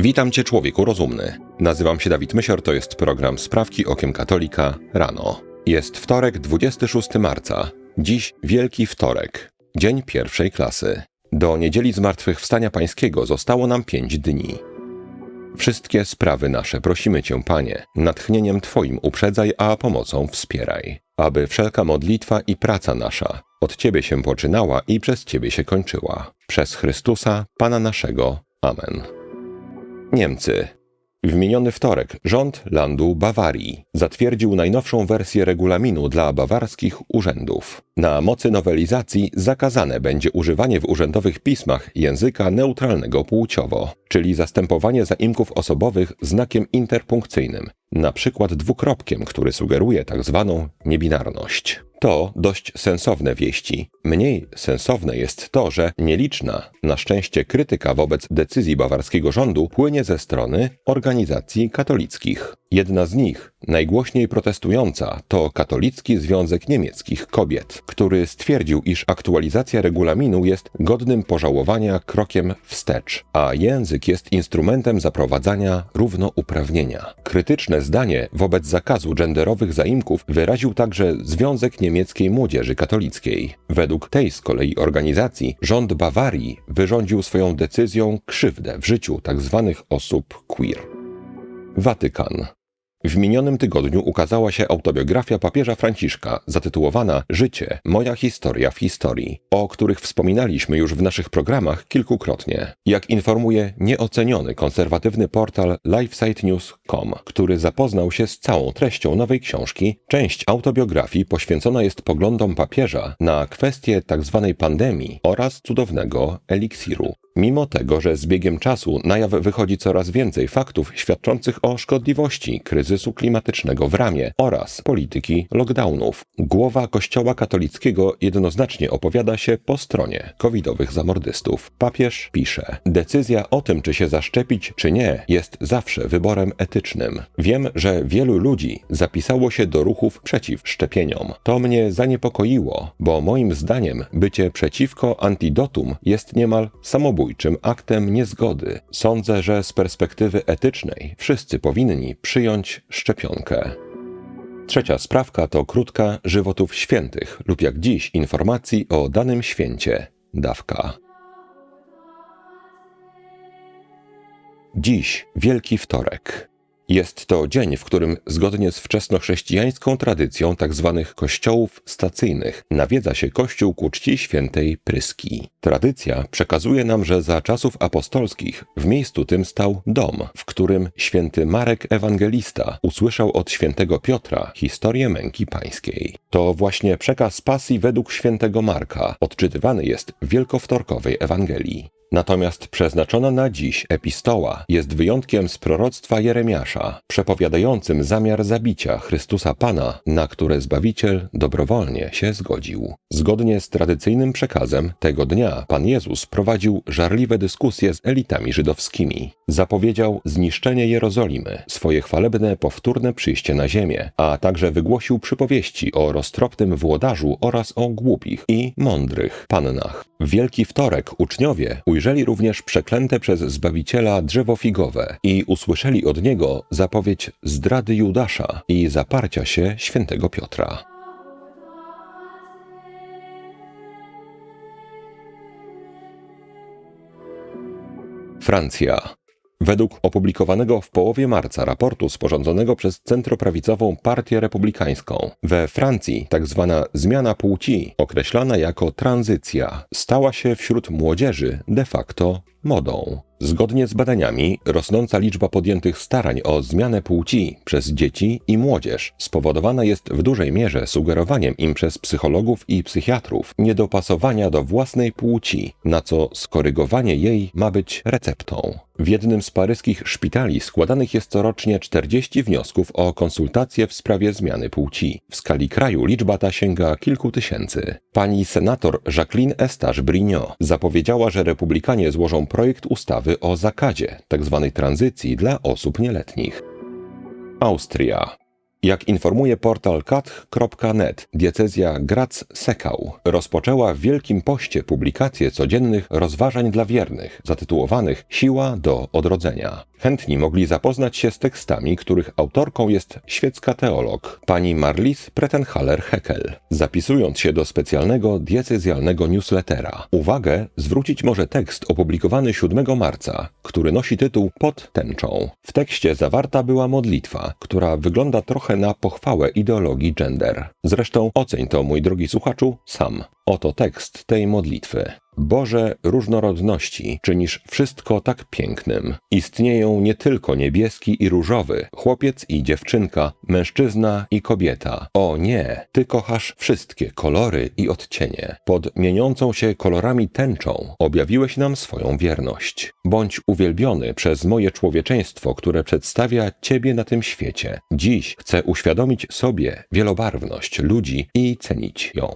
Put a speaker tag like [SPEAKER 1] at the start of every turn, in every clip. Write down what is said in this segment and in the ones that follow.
[SPEAKER 1] Witam Cię, człowieku rozumny. Nazywam się Dawid Mysior, to jest program Sprawki Okiem Katolika rano. Jest wtorek, 26 marca. Dziś Wielki Wtorek, dzień pierwszej klasy. Do niedzieli Zmartwychwstania Pańskiego zostało nam pięć dni. Wszystkie sprawy nasze prosimy Cię, Panie, natchnieniem Twoim uprzedzaj, a pomocą wspieraj, aby wszelka modlitwa i praca nasza od Ciebie się poczynała i przez Ciebie się kończyła. Przez Chrystusa, Pana naszego. Amen. Niemcy. W miniony wtorek rząd landu Bawarii zatwierdził najnowszą wersję regulaminu dla bawarskich urzędów. Na mocy nowelizacji zakazane będzie używanie w urzędowych pismach języka neutralnego płciowo, czyli zastępowanie zaimków osobowych znakiem interpunkcyjnym, na przykład dwukropkiem, który sugeruje tak zwaną niebinarność. To dość sensowne wieści. Mniej sensowne jest to, że nieliczna, na szczęście, krytyka wobec decyzji bawarskiego rządu płynie ze strony organizacji katolickich. Jedna z nich, najgłośniej protestująca, to Katolicki Związek Niemieckich Kobiet, który stwierdził, iż aktualizacja regulaminu jest godnym pożałowania krokiem wstecz, a język jest instrumentem zaprowadzania równouprawnienia. Krytyczne zdanie wobec zakazu genderowych zaimków wyraził także Związek Niemieckiej Młodzieży Katolickiej. Według tej z kolei organizacji rząd Bawarii wyrządził swoją decyzją krzywdę w życiu tzw. osób queer. Watykan. W minionym tygodniu ukazała się autobiografia papieża Franciszka zatytułowana Życie moja historia w historii, o których wspominaliśmy już w naszych programach kilkukrotnie. Jak informuje nieoceniony konserwatywny portal lifesitenews.com, który zapoznał się z całą treścią nowej książki, część autobiografii poświęcona jest poglądom papieża na kwestie tzw. Tak pandemii oraz cudownego eliksiru. Mimo tego, że z biegiem czasu na jaw wychodzi coraz więcej faktów świadczących o szkodliwości kryzysu klimatycznego w ramie oraz polityki lockdownów, głowa Kościoła katolickiego jednoznacznie opowiada się po stronie covidowych zamordystów. Papież pisze: Decyzja o tym, czy się zaszczepić, czy nie, jest zawsze wyborem etycznym. Wiem, że wielu ludzi zapisało się do ruchów przeciw szczepieniom. To mnie zaniepokoiło, bo moim zdaniem bycie przeciwko antidotum jest niemal samobójstwem samobójczym aktem niezgody. Sądzę, że z perspektywy etycznej wszyscy powinni przyjąć szczepionkę. Trzecia sprawka to krótka żywotów świętych lub jak dziś informacji o danym święcie dawka. Dziś Wielki Wtorek. Jest to dzień, w którym zgodnie z wczesnochrześcijańską tradycją tzw. Tak kościołów stacyjnych nawiedza się kościół ku czci świętej Pryski. Tradycja przekazuje nam, że za czasów apostolskich w miejscu tym stał dom, w którym święty Marek Ewangelista usłyszał od świętego Piotra historię męki pańskiej. To właśnie przekaz pasji według świętego Marka odczytywany jest w wielkowtorkowej Ewangelii. Natomiast przeznaczona na dziś epistoła jest wyjątkiem z proroctwa Jeremiasza, przepowiadającym zamiar zabicia Chrystusa Pana, na które Zbawiciel dobrowolnie się zgodził. Zgodnie z tradycyjnym przekazem, tego dnia Pan Jezus prowadził żarliwe dyskusje z elitami żydowskimi. Zapowiedział zniszczenie Jerozolimy, swoje chwalebne powtórne przyjście na ziemię, a także wygłosił przypowieści o roztropnym włodarzu oraz o głupich i mądrych pannach. Wielki Wtorek uczniowie ujrzeli również przeklęte przez Zbawiciela drzewo figowe i usłyszeli od niego zapowiedź zdrady Judasza i zaparcia się świętego Piotra. Francja. Według opublikowanego w połowie marca raportu sporządzonego przez centroprawicową Partię Republikańską, we Francji. Tak zmiana płci, określana jako tranzycja, stała się wśród młodzieży de facto modą. Zgodnie z badaniami, rosnąca liczba podjętych starań o zmianę płci przez dzieci i młodzież spowodowana jest w dużej mierze sugerowaniem im przez psychologów i psychiatrów niedopasowania do własnej płci, na co skorygowanie jej ma być receptą. W jednym z paryskich szpitali składanych jest corocznie 40 wniosków o konsultacje w sprawie zmiany płci. W skali kraju liczba ta sięga kilku tysięcy. Pani senator Jacqueline Estache-Brignot zapowiedziała, że republikanie złożą projekt ustawy o zakazie tzw. Tak tranzycji dla osób nieletnich. Austria. Jak informuje portal kath.net, diecezja Graz-Sekał rozpoczęła w Wielkim Poście publikację codziennych rozważań dla wiernych, zatytułowanych Siła do odrodzenia. Chętni mogli zapoznać się z tekstami, których autorką jest świecka teolog, pani Marlis Pretenhaler-Heckel, zapisując się do specjalnego diecezjalnego newslettera. Uwagę zwrócić może tekst opublikowany 7 marca, który nosi tytuł Pod tęczą. W tekście zawarta była modlitwa, która wygląda trochę na pochwałę ideologii gender. Zresztą oceń to, mój drogi słuchaczu, sam. Oto tekst tej modlitwy. Boże różnorodności, czynisz wszystko tak pięknym. Istnieją nie tylko niebieski i różowy, chłopiec i dziewczynka, mężczyzna i kobieta. O nie, Ty kochasz wszystkie kolory i odcienie. Pod mieniącą się kolorami tęczą objawiłeś nam swoją wierność. Bądź uwielbiony przez moje człowieczeństwo, które przedstawia Ciebie na tym świecie. Dziś chcę uświadomić sobie wielobarwność ludzi i cenić ją.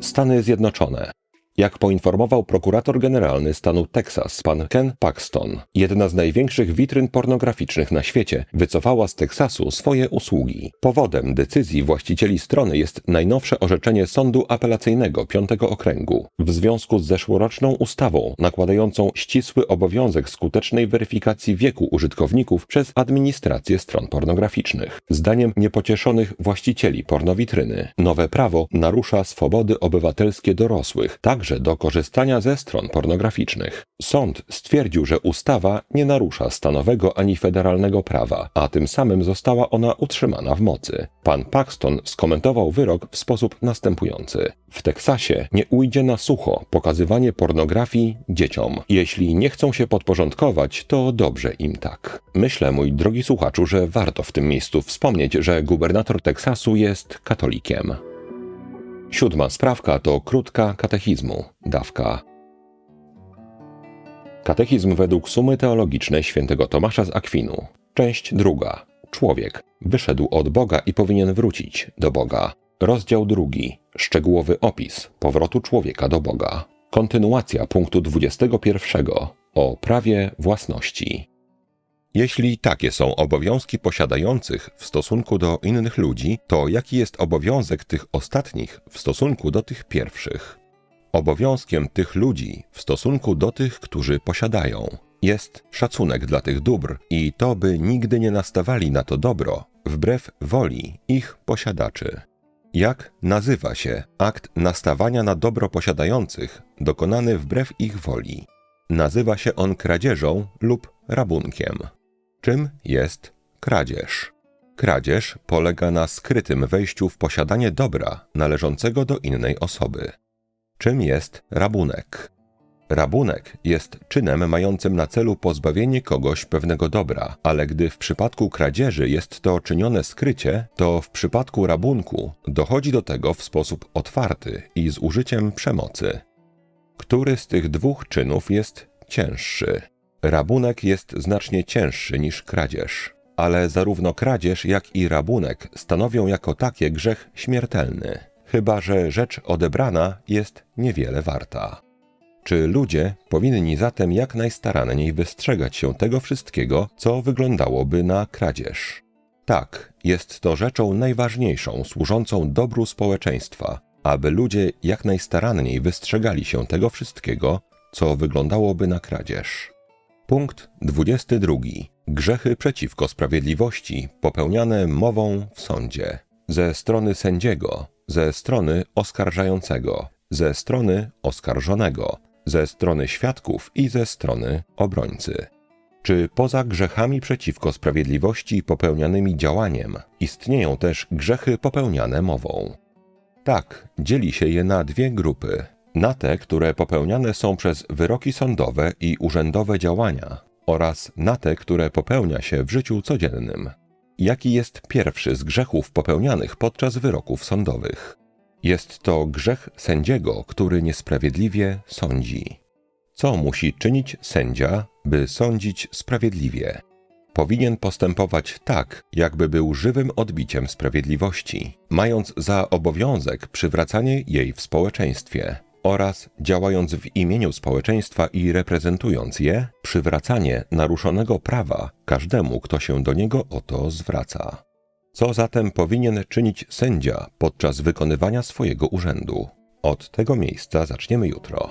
[SPEAKER 1] Stany Zjednoczone. Jak poinformował prokurator generalny stanu Teksas, pan Ken Paxton, jedna z największych witryn pornograficznych na świecie wycofała z Teksasu swoje usługi. Powodem decyzji właścicieli strony jest najnowsze orzeczenie Sądu Apelacyjnego Piątego Okręgu w związku z zeszłoroczną ustawą nakładającą ścisły obowiązek skutecznej weryfikacji wieku użytkowników przez administrację stron pornograficznych. Zdaniem niepocieszonych właścicieli pornowitryny, nowe prawo narusza swobody obywatelskie dorosłych, także także do korzystania ze stron pornograficznych. Sąd stwierdził, że ustawa nie narusza stanowego ani federalnego prawa, a tym samym została ona utrzymana w mocy. Pan Paxton skomentował wyrok w sposób następujący. W Teksasie nie ujdzie na sucho pokazywanie pornografii dzieciom. Jeśli nie chcą się podporządkować, to dobrze im tak. Myślę, mój drogi słuchaczu, że warto w tym miejscu wspomnieć, że gubernator Teksasu jest katolikiem. Siódma sprawka to krótka katechizmu, dawka. Katechizm według sumy teologicznej świętego Tomasza z Akwinu. Część druga. Człowiek wyszedł od Boga i powinien wrócić do Boga. Rozdział drugi. Szczegółowy opis powrotu człowieka do Boga. Kontynuacja punktu 21 o prawie własności. Jeśli takie są obowiązki posiadających w stosunku do innych ludzi, to jaki jest obowiązek tych ostatnich w stosunku do tych pierwszych? Obowiązkiem tych ludzi w stosunku do tych, którzy posiadają, jest szacunek dla tych dóbr i to, by nigdy nie nastawali na to dobro wbrew woli ich posiadaczy. Jak nazywa się akt nastawania na dobro posiadających dokonany wbrew ich woli? Nazywa się on kradzieżą lub rabunkiem. Czym jest kradzież? Kradzież polega na skrytym wejściu w posiadanie dobra należącego do innej osoby. Czym jest rabunek? Rabunek jest czynem mającym na celu pozbawienie kogoś pewnego dobra, ale gdy w przypadku kradzieży jest to czynione skrycie, to w przypadku rabunku dochodzi do tego w sposób otwarty i z użyciem przemocy. Który z tych dwóch czynów jest cięższy? Rabunek jest znacznie cięższy niż kradzież, ale zarówno kradzież, jak i rabunek stanowią jako takie grzech śmiertelny, chyba że rzecz odebrana jest niewiele warta. Czy ludzie powinni zatem jak najstaranniej wystrzegać się tego wszystkiego, co wyglądałoby na kradzież? Tak, jest to rzeczą najważniejszą, służącą dobru społeczeństwa, aby ludzie jak najstaranniej wystrzegali się tego wszystkiego, co wyglądałoby na kradzież. Punkt 22. Grzechy przeciwko sprawiedliwości popełniane mową w sądzie. Ze strony sędziego, ze strony oskarżającego, ze strony oskarżonego, ze strony świadków i ze strony obrońcy. Czy poza grzechami przeciwko sprawiedliwości popełnianymi działaniem istnieją też grzechy popełniane mową? Tak, dzieli się je na dwie grupy na te, które popełniane są przez wyroki sądowe i urzędowe działania, oraz na te, które popełnia się w życiu codziennym. Jaki jest pierwszy z grzechów popełnianych podczas wyroków sądowych? Jest to grzech sędziego, który niesprawiedliwie sądzi. Co musi czynić sędzia, by sądzić sprawiedliwie? Powinien postępować tak, jakby był żywym odbiciem sprawiedliwości, mając za obowiązek przywracanie jej w społeczeństwie oraz działając w imieniu społeczeństwa i reprezentując je, przywracanie naruszonego prawa każdemu, kto się do niego o to zwraca. Co zatem powinien czynić sędzia podczas wykonywania swojego urzędu? Od tego miejsca zaczniemy jutro.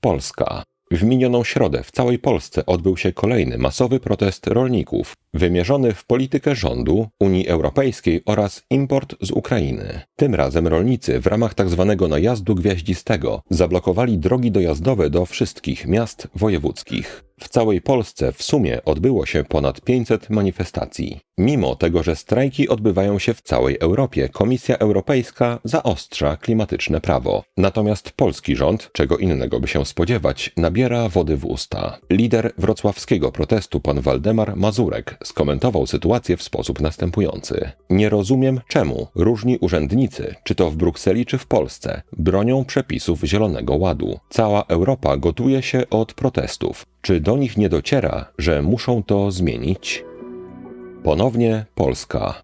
[SPEAKER 1] Polska. W minioną środę w całej Polsce odbył się kolejny masowy protest rolników, wymierzony w politykę rządu, Unii Europejskiej oraz import z Ukrainy. Tym razem rolnicy w ramach tzw. Tak najazdu gwiaździstego zablokowali drogi dojazdowe do wszystkich miast wojewódzkich. W całej Polsce w sumie odbyło się ponad 500 manifestacji. Mimo tego, że strajki odbywają się w całej Europie, Komisja Europejska zaostrza klimatyczne prawo. Natomiast polski rząd, czego innego by się spodziewać, nabiera wody w usta. Lider wrocławskiego protestu pan Waldemar Mazurek skomentował sytuację w sposób następujący. Nie rozumiem, czemu różni urzędnicy, czy to w Brukseli, czy w Polsce, bronią przepisów Zielonego Ładu. Cała Europa gotuje się od protestów. Czy do nich nie dociera, że muszą to zmienić? Ponownie Polska.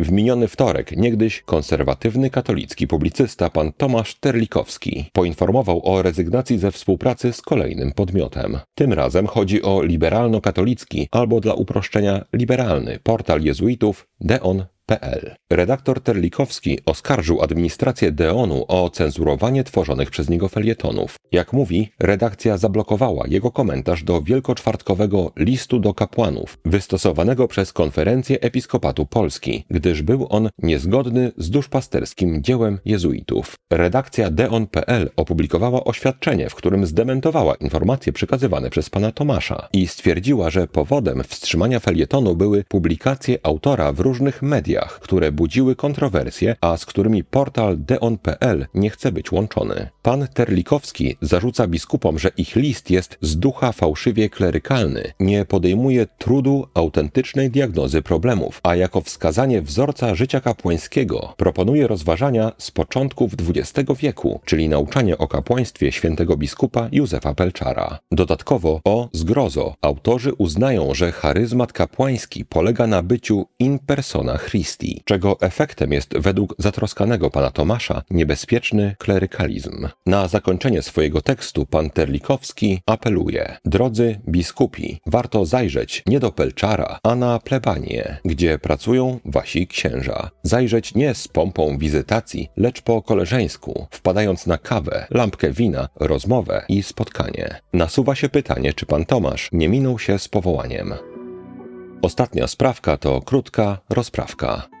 [SPEAKER 1] W miniony wtorek niegdyś konserwatywny katolicki publicysta pan Tomasz Terlikowski poinformował o rezygnacji ze współpracy z kolejnym podmiotem. Tym razem chodzi o liberalno-katolicki albo dla uproszczenia liberalny portal jezuitów Deon PL. Redaktor Terlikowski oskarżył administrację Deonu o cenzurowanie tworzonych przez niego felietonów. Jak mówi, redakcja zablokowała jego komentarz do wielkoczwartkowego listu do kapłanów, wystosowanego przez Konferencję Episkopatu Polski, gdyż był on niezgodny z duszpasterskim dziełem jezuitów. Redakcja Deon.pl opublikowała oświadczenie, w którym zdementowała informacje przekazywane przez pana Tomasza i stwierdziła, że powodem wstrzymania felietonu były publikacje autora w różnych mediach, mediach, które budziły kontrowersje, a z którymi portal deon.pl nie chce być łączony. Pan Terlikowski zarzuca biskupom, że ich list jest z ducha fałszywie klerykalny, nie podejmuje trudu autentycznej diagnozy problemów, a jako wskazanie wzorca życia kapłańskiego proponuje rozważania z początków XX wieku, czyli nauczanie o kapłaństwie świętego biskupa Józefa Pelczara. Dodatkowo o zgrozo autorzy uznają, że charyzmat kapłański polega na byciu in persona Christi Christi, czego efektem jest według zatroskanego pana Tomasza niebezpieczny klerykalizm. Na zakończenie swojego tekstu pan Terlikowski apeluje: Drodzy biskupi, warto zajrzeć nie do Pelczara, a na plebanie, gdzie pracują wasi księża. Zajrzeć nie z pompą wizytacji, lecz po koleżeńsku, wpadając na kawę, lampkę wina, rozmowę i spotkanie. Nasuwa się pytanie, czy pan Tomasz nie minął się z powołaniem. Ostatnia sprawka to krótka rozprawka.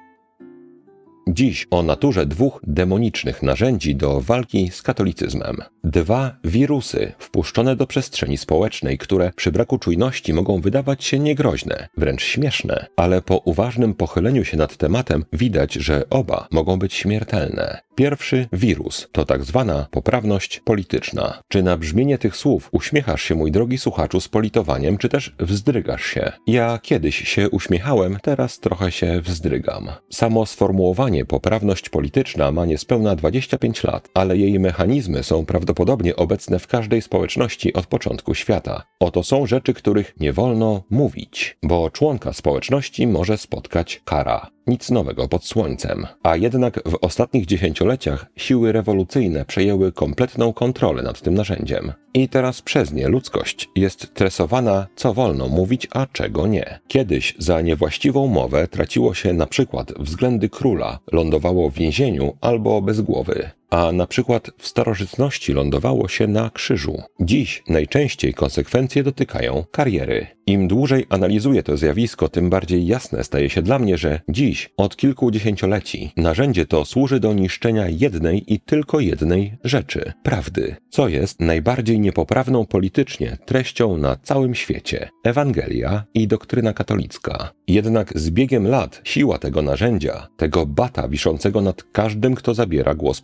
[SPEAKER 1] Dziś o naturze dwóch demonicznych narzędzi do walki z katolicyzmem. Dwa wirusy wpuszczone do przestrzeni społecznej, które przy braku czujności mogą wydawać się niegroźne, wręcz śmieszne, ale po uważnym pochyleniu się nad tematem widać, że oba mogą być śmiertelne. Pierwszy wirus to tak zwana poprawność polityczna. Czy na brzmienie tych słów uśmiechasz się, mój drogi słuchaczu, z politowaniem, czy też wzdrygasz się? Ja kiedyś się uśmiechałem, teraz trochę się wzdrygam. Samo sformułowanie poprawność polityczna ma niespełna 25 lat, ale jej mechanizmy są prawdopodobnie obecne w każdej społeczności od początku świata. Oto są rzeczy, których nie wolno mówić, bo członka społeczności może spotkać kara. Nic nowego pod słońcem. A jednak w ostatnich dziesięcioleciach siły rewolucyjne przejęły kompletną kontrolę nad tym narzędziem. I teraz przez nie ludzkość jest tresowana, co wolno mówić, a czego nie. Kiedyś za niewłaściwą mowę traciło się na przykład względy króla, lądowało w więzieniu albo bez głowy a na przykład w starożytności lądowało się na krzyżu. Dziś najczęściej konsekwencje dotykają kariery. Im dłużej analizuję to zjawisko, tym bardziej jasne staje się dla mnie, że dziś, od kilku dziesięcioleci, narzędzie to służy do niszczenia jednej i tylko jednej rzeczy prawdy, co jest najbardziej niepoprawną politycznie treścią na całym świecie Ewangelia i doktryna katolicka. Jednak z biegiem lat siła tego narzędzia, tego bata wiszącego nad każdym, kto zabiera głos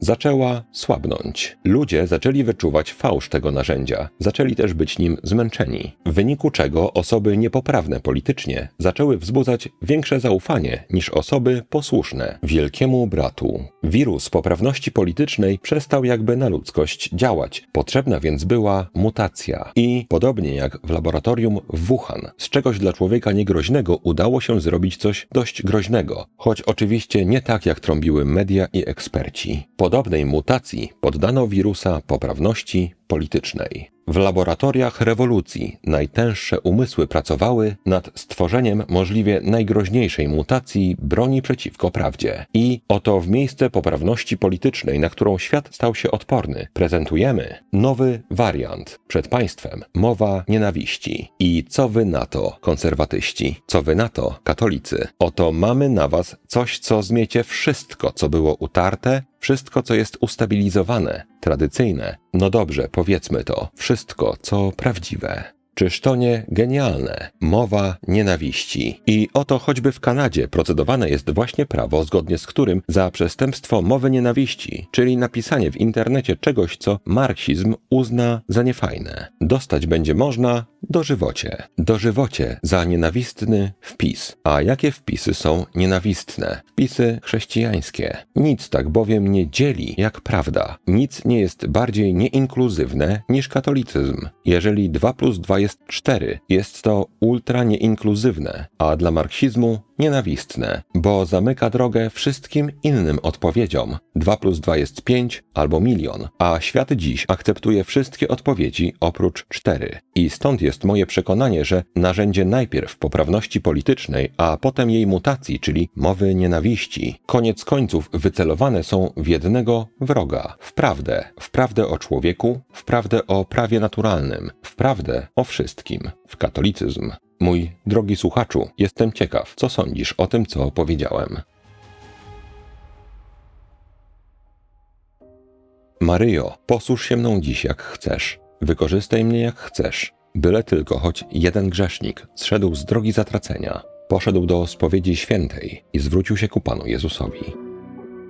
[SPEAKER 1] zaczęła słabnąć. Ludzie zaczęli wyczuwać fałsz tego narzędzia, zaczęli też być nim zmęczeni. W wyniku czego osoby niepoprawne politycznie zaczęły wzbudzać większe zaufanie niż osoby posłuszne wielkiemu bratu. Wirus poprawności politycznej przestał jakby na ludzkość działać. Potrzebna więc była mutacja. I podobnie jak w laboratorium w Wuhan, z czegoś dla człowieka niegroźnego udało się zrobić coś dość groźnego, choć oczywiście nie tak jak trąbiły media i eksperci. Podobnej mutacji poddano wirusa poprawności politycznej. W laboratoriach rewolucji najtęższe umysły pracowały nad stworzeniem możliwie najgroźniejszej mutacji broni przeciwko prawdzie. I oto w miejsce poprawności politycznej, na którą świat stał się odporny, prezentujemy nowy wariant przed państwem mowa nienawiści. I co wy na to, konserwatyści? Co wy na to, katolicy? Oto mamy na was coś, co zmiecie wszystko, co było utarte, wszystko, co jest ustabilizowane, tradycyjne. No dobrze, powiedzmy to, wszystko, co prawdziwe. Czyż to nie genialne? Mowa nienawiści. I oto choćby w Kanadzie procedowane jest właśnie prawo, zgodnie z którym za przestępstwo mowy nienawiści, czyli napisanie w internecie czegoś, co marksizm uzna za niefajne, dostać będzie można dożywocie. Dożywocie za nienawistny wpis. A jakie wpisy są nienawistne? Wpisy chrześcijańskie. Nic tak bowiem nie dzieli jak prawda. Nic nie jest bardziej nieinkluzywne niż katolicyzm. Jeżeli 2 plus 2 jest 4, jest to ultra nieinkluzywne, a dla marksizmu nienawistne, bo zamyka drogę wszystkim innym odpowiedziom. 2 plus 2 jest 5 albo milion, a świat dziś akceptuje wszystkie odpowiedzi oprócz 4. I stąd jest moje przekonanie, że narzędzie najpierw poprawności politycznej, a potem jej mutacji, czyli mowy nienawiści, koniec końców wycelowane są w jednego wroga w prawdę, w prawdę o człowieku, w prawdę o prawie naturalnym, w prawdę o wszystkim, w katolicyzm. Mój drogi słuchaczu, jestem ciekaw, co sądzisz o tym, co powiedziałem. Maryjo, posłuż się mną dziś jak chcesz. Wykorzystaj mnie jak chcesz. Byle tylko choć jeden grzesznik zszedł z drogi zatracenia, poszedł do spowiedzi świętej i zwrócił się ku Panu Jezusowi.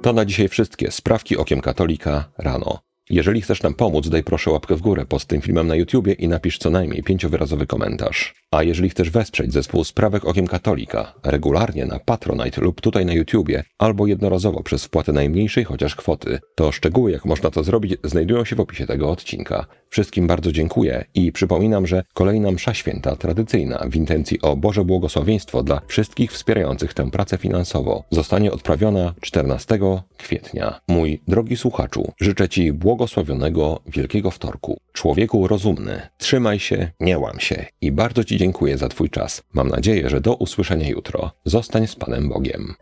[SPEAKER 1] To na dzisiaj wszystkie sprawki okiem katolika rano. Jeżeli chcesz nam pomóc, daj proszę łapkę w górę pod tym filmem na YouTubie i napisz co najmniej pięciowyrazowy komentarz. A jeżeli chcesz wesprzeć zespół Sprawek Okiem Katolika regularnie na Patronite lub tutaj na YouTubie, albo jednorazowo przez wpłatę najmniejszej chociaż kwoty, to szczegóły jak można to zrobić znajdują się w opisie tego odcinka. Wszystkim bardzo dziękuję i przypominam, że kolejna msza święta tradycyjna w intencji o Boże błogosławieństwo dla wszystkich wspierających tę pracę finansowo zostanie odprawiona 14 kwietnia. Mój drogi słuchaczu, życzę Ci błogosławionego Wielkiego Wtorku. Człowieku rozumny, trzymaj się, nie łam się i bardzo Ci dziękuję za Twój czas. Mam nadzieję, że do usłyszenia jutro. Zostań z Panem Bogiem.